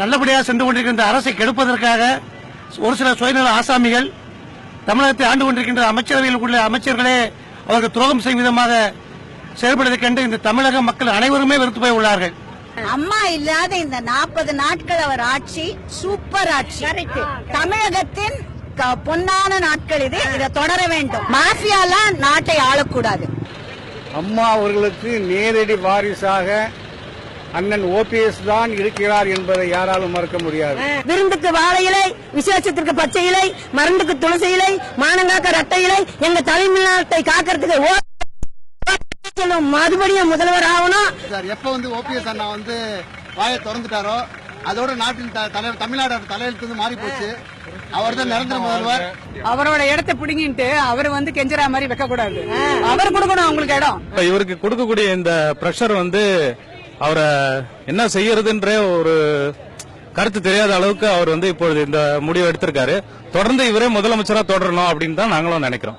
நல்லபடியாக சென்று கொண்டிருக்கின்ற அரசை கெடுப்பதற்காக ஒரு சில சுயநல ஆசாமிகள் தமிழகத்தை ஆண்டு கொண்டிருக்கின்ற அமைச்சரவையில் உள்ள அமைச்சர்களே அவர்கள் துரோகம் செய்யும் விதமாக செயல்படுவதைக் கண்டு இந்த தமிழக மக்கள் அனைவருமே வெறுத்து போய் உள்ளார்கள் அம்மா இல்லாத இந்த நாற்பது நாட்கள் அவர் ஆட்சி சூப்பர் ஆட்சி. தமிழகத்தின் பொன்னான நாட்கள் இது. இதை தொடர வேண்டும். மாஃபியாலாம் நாட்டை ஆளக்கூடாது. அம்மா அவர்களுக்கு நேரடி வாரிசாக அண்ணன் ஓபிஎஸ் தான் இருக்கிறார் என்பதை யாராலும் மறக்க முடியாது. விருந்துக்கு வாழை இலை விசேஷத்திற்கு பச்சை இலை மருந்துக்கு துளசி இலை மானங்காக்க ரட்டை இலை எங்க தலைமைநாட்டை காக்கிறதுக்கு மறுபடியும் முதல்வர் ஆகணும். சார் எப்ப வந்து ஓபிஎஸ் அண்ணா வந்து வாயை திறந்துட்டாரோ அதோட நாட்டின் த- தலைவர் தமிழ்நாடு தலையெழுத்து வந்து மாறி போச்சு. அவர் தான் நிரந்தர முதல்வர். அவரோட இடத்தை பிடிங்கிட்டு அவர் வந்து கெஞ்சரா மாதிரி வைக்க கூடாது அவர் கொடுக்கணும் அவங்களுக்கு இடம். இவருக்கு கொடுக்கக்கூடிய இந்த பிரஷர் வந்து அவரை என்ன செய்யறதுன்ற ஒரு கருத்து தெரியாத அளவுக்கு அவர் வந்து இப்பொழுது இந்த முடிவு எடுத்திருக்காரு. தொடர்ந்து இவரே முதலமைச்சரா தொடரணும் அப்படின்னு தான் நாங்களும் நினைக்கிறோம்.